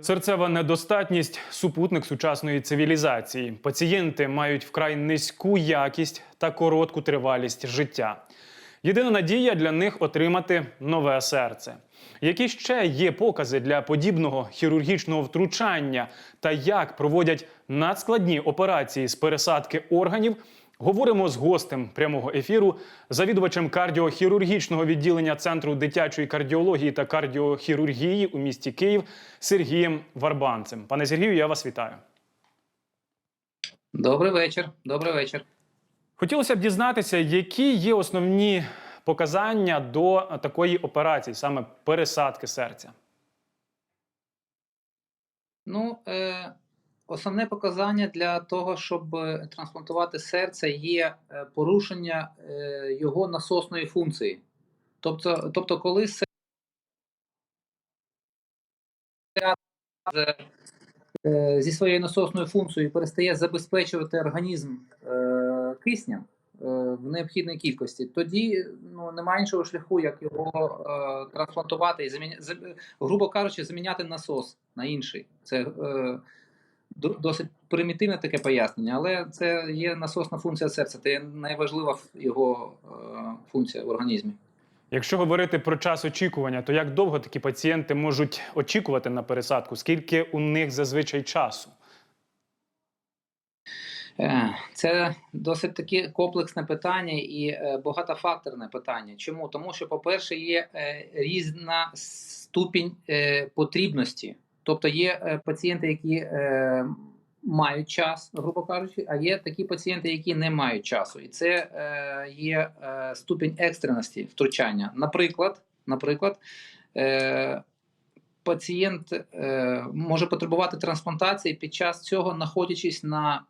Серцева недостатність супутник сучасної цивілізації. Пацієнти мають вкрай низьку якість та коротку тривалість життя. Єдина надія для них отримати нове серце. Які ще є покази для подібного хірургічного втручання та як проводять надскладні операції з пересадки органів? Говоримо з гостем прямого ефіру, завідувачем кардіохірургічного відділення Центру дитячої кардіології та кардіохірургії у місті Київ Сергієм Варбанцем. Пане Сергію, я вас вітаю. Добрий вечір. Добрий вечір. Хотілося б дізнатися, які є основні показання до такої операції, саме пересадки серця. Ну, е, основне показання для того, щоб е, трансплантувати серце, є е, порушення е, його насосної функції. Тобто, тобто коли серце зі своєю насосною функцією перестає забезпечувати організм киснем в необхідній кількості, тоді ну, немає іншого шляху, як його трансплантувати і грубо кажучи, заміняти насос на інший. Це досить примітивне таке пояснення, але це є насосна функція серця, це найважлива його е, функція в організмі. Якщо говорити про час очікування, то як довго такі пацієнти можуть очікувати на пересадку? Скільки у них зазвичай часу? Е, Це досить таки комплексне питання і е, багатофакторне питання. Чому? Тому що, по-перше, є різна ступінь потрібності. Тобто є е, пацієнти, які е, мають час, грубо кажучи, а є такі пацієнти, які не мають часу. І це е, є ступінь екстреності втручання. Наприклад, наприклад, пацієнт може потребувати трансплантації під час цього, знаходячись на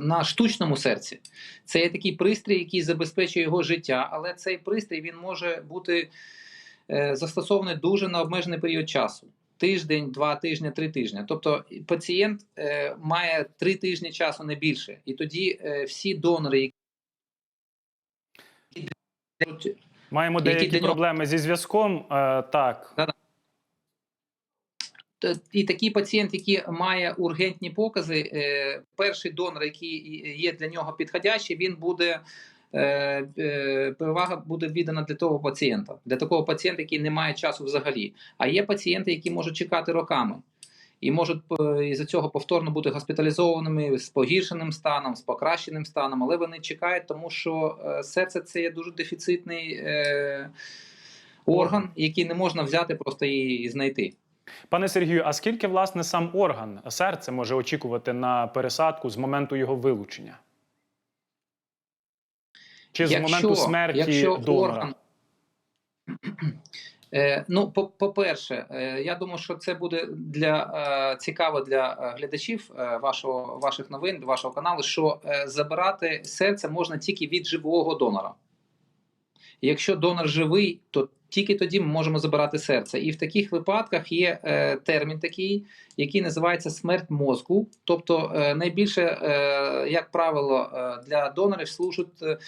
на штучному серці. Це є такий пристрій, який забезпечує його життя, але цей пристрій він може бути застосований дуже на обмежений період часу. Тиждень, два тижні, три тижні. Тобто пацієнт е, має три тижні часу не більше. І тоді е, всі донори, які Маємо Які деякі проблеми зі зв'язком. Е, так, І такий пацієнт, який має ургентні покази, е, перший донор, який є для нього підходящий, він буде. Е, е, Перевага буде віддана для того пацієнта, для такого пацієнта, який не має часу взагалі. А є пацієнти, які можуть чекати роками і можуть із-за цього повторно бути госпіталізованими з погіршеним станом, з покращеним станом, але вони чекають, тому що е, серце це є дуже дефіцитний е, орган, який не можна взяти просто і знайти. пане Сергію, а скільки власне сам орган серце може очікувати на пересадку з моменту його вилучення? Чи з моменту смерті якщо донора? Орган... Е, ну, по- по-перше, е, я думаю, що це буде для е, цікаво для е, глядачів е, вашого ваших новин, вашого каналу, що е, забирати серце можна тільки від живого донора. Якщо донор живий, то тільки тоді ми можемо забирати серце. І в таких випадках є е, термін такий, який називається смерть мозку. Тобто, е, найбільше, е, як правило, е, для донорів служать, е, е,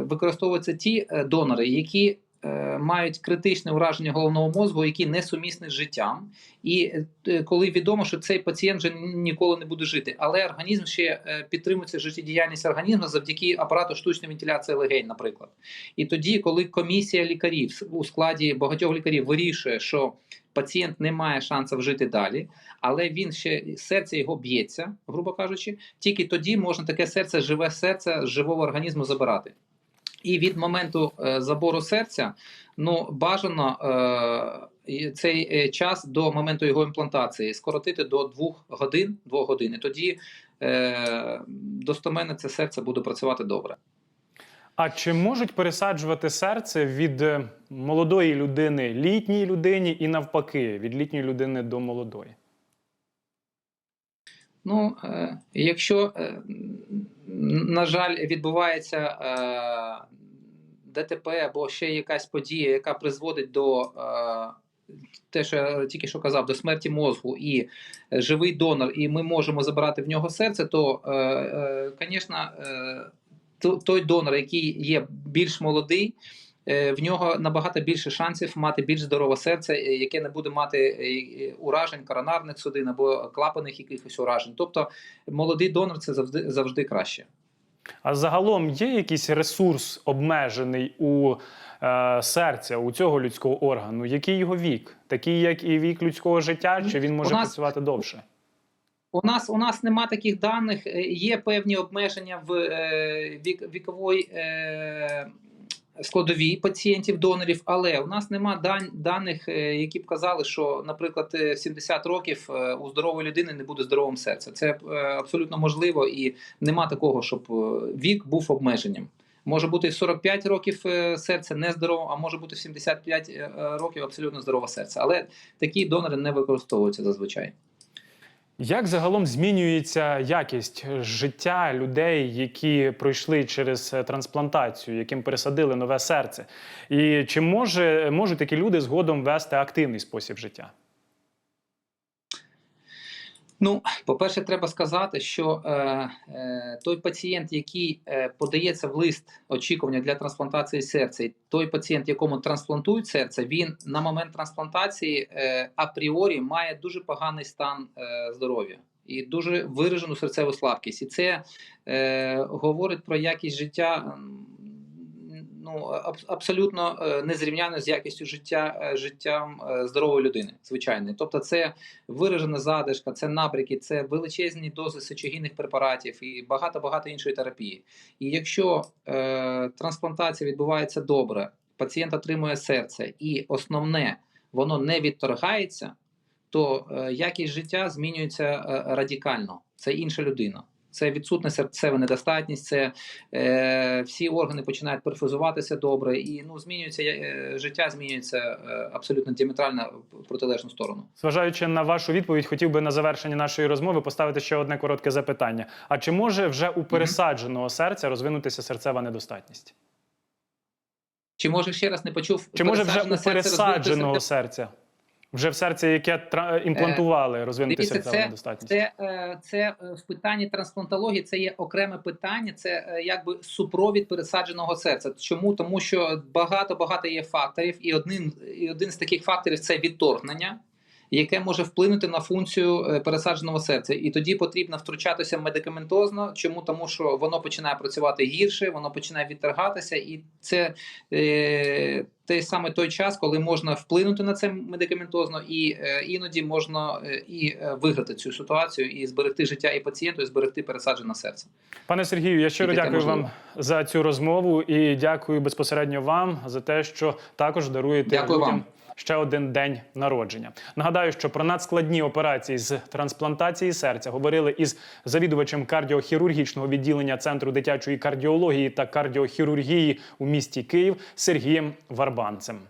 використовуються ті е, донори, які е, мають критичне ураження головного мозку, які не сумісні з життям. І е, коли відомо, що цей пацієнт вже ніколи не буде жити, але організм ще е, підтримується життєдіяльність організму завдяки апарату штучної вентиляції легень, наприклад. І тоді, коли комісія лікарів у складі багатьох лікарів вирішує, що пацієнт не має шансів жити далі, але він ще серце його б'ється, грубо кажучи, тільки тоді можна таке серце, живе серце з живого організму забирати. І від моменту е, забору серця ну бажано е, цей е, час до моменту його імплантації скоротити до двох годин. Двох годин. І тоді е, достоменно це серце буде працювати добре. А чи можуть пересаджувати серце від е, молодої людини літній людині і навпаки, від літньої людини до молодої? Ну, е, якщо, е, на жаль, відбувається ДТП або ще якась подія, яка призводить до те, що я тільки що казав, до смерті мозку і живий донор, і ми можемо забирати в нього серце, то, звісно, той донор, який є більш молодий, е, в нього набагато більше шансів мати більш здорове серце, е, яке не буде мати е, уражень коронарних судин або клапаних якихось уражень. Тобто молодий донор це завжди завжди краще. А загалом є якийсь ресурс обмежений у е, серця, у цього людського органу? Який його вік? Такий, як і вік людського життя, чи він може нас- працювати довше? У нас у нас нема таких даних. Е, Є певні обмеження в е, вік, е, складовій пацієнтів донорів, але у нас нема дан, даних, е, які б казали, що, наприклад, е, 70 років е, у здорової людини не буде здоровим серця. Це е, абсолютно можливо, і нема такого, щоб вік був обмеженням. Може бути в 45 років серце нездорове, а може бути в 75 е, років абсолютно здорове серце. Але такі донори не використовуються зазвичай. Як загалом змінюється якість життя людей, які пройшли через е, трансплантацію, яким пересадили нове серце? І чи може можуть такі люди згодом вести активний спосіб життя? Ну, по-перше, треба сказати, що е, е, той пацієнт, який е, подається в лист очікування для трансплантації серця, той пацієнт, якому трансплантують серце, він на момент трансплантації е, апріорі має дуже поганий стан е, здоров'я і дуже виражену серцеву слабкість. І це е, говорить про якість життя. Ну, аб- абсолютно е, незрівняно з якістю життя е, життям е, здорової людини, звичайної. Тобто, це виражена задишка, це набряки, це величезні дози сечогінних препаратів і багато багато іншої терапії. І якщо е, трансплантація відбувається добре, пацієнт отримує серце, і основне воно не відторгається, то е, якість життя змінюється е, радикально. Це інша людина. Це відсутна серцева недостатність, це е, всі органи починають перфузуватися добре, і ну змінюється е, життя, змінюється е, абсолютно діаметрально в протилежну сторону. Зважаючи на вашу відповідь, хотів би на завершення нашої розмови поставити ще одне коротке запитання: а чи може вже у пересадженого серця розвинутися серцева недостатність? Чи може ще раз не почув? Чи може вже у пересадженого серця? Вже в серце, яке тра- імплантували, розвинути Дивіться, серцеву це, недостатність? це, е, це е, в питанні трансплантології це є окреме питання, це е, якби супровід пересадженого серця. Чому? Тому що багато багато є факторів, і один, і один з таких факторів це відторгнення. Яке може вплинути на функцію е, пересадженого серця, і тоді потрібно втручатися медикаментозно. Чому тому, що воно починає працювати гірше, воно починає відторгатися, і це е, той саме той час, коли можна вплинути на це медикаментозно, і е, іноді можна е, і е, виграти цю ситуацію, і зберегти життя і пацієнту, і зберегти пересаджене серце. Пане Сергію, я щиро дякую можливо. вам за цю розмову і дякую безпосередньо вам за те, що також даруєте Дякую людям вам. Ще один день народження. Нагадаю, що про надскладні операції з трансплантації серця говорили із завідувачем кардіохірургічного відділення центру дитячої кардіології та кардіохірургії у місті Київ Сергієм Варбанцем.